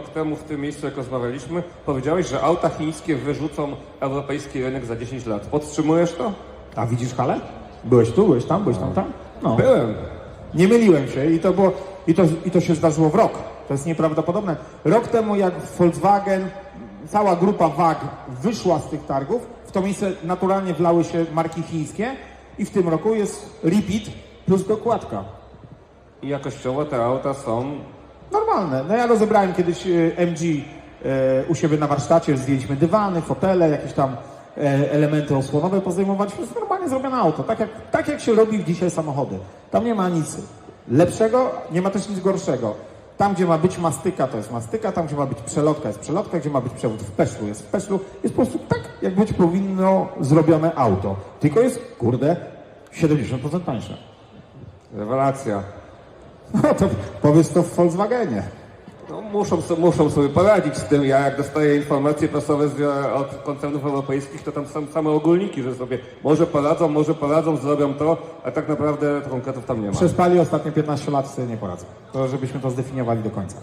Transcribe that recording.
rok temu w tym miejscu, jak rozmawialiśmy, powiedziałeś, że auta chińskie wyrzucą europejski rynek za 10 lat. Podtrzymujesz to? A widzisz halę? Byłeś tu, byłeś tam, byłeś tam, tam? No. Byłem. Nie myliłem się i to, było, i, to, i to się zdarzyło w rok. To jest nieprawdopodobne. Rok temu, jak Volkswagen, cała grupa WAG wyszła z tych targów, w to miejsce naturalnie wlały się marki chińskie i w tym roku jest repeat plus dokładka. I jakościowo te auta są Normalne. No ja rozebrałem kiedyś e, MG e, u siebie na warsztacie, zdjęliśmy dywany, fotele, jakieś tam e, elementy osłonowe pozdejmowaliśmy. To jest normalnie zrobione auto, tak jak, tak jak się robi dzisiaj samochody. Tam nie ma nic lepszego, nie ma też nic gorszego. Tam, gdzie ma być mastyka, to jest mastyka, tam, gdzie ma być przelotka, jest przelotka, gdzie ma być przewód w peszlu, jest w peszlu. Jest po prostu tak, jak być powinno zrobione auto. Tylko jest, kurde, 70% tańsze. rewelacja. No to powiedz to w Volkswagenie. No, muszą, muszą sobie poradzić z tym. Ja jak dostaję informacje prasowe z, od koncernów europejskich, to tam są same ogólniki, że sobie może poradzą, może poradzą, zrobią to, a tak naprawdę konkretów tam nie ma. Przespali ostatnie 15 lat, sobie nie poradzą. To żebyśmy to zdefiniowali do końca.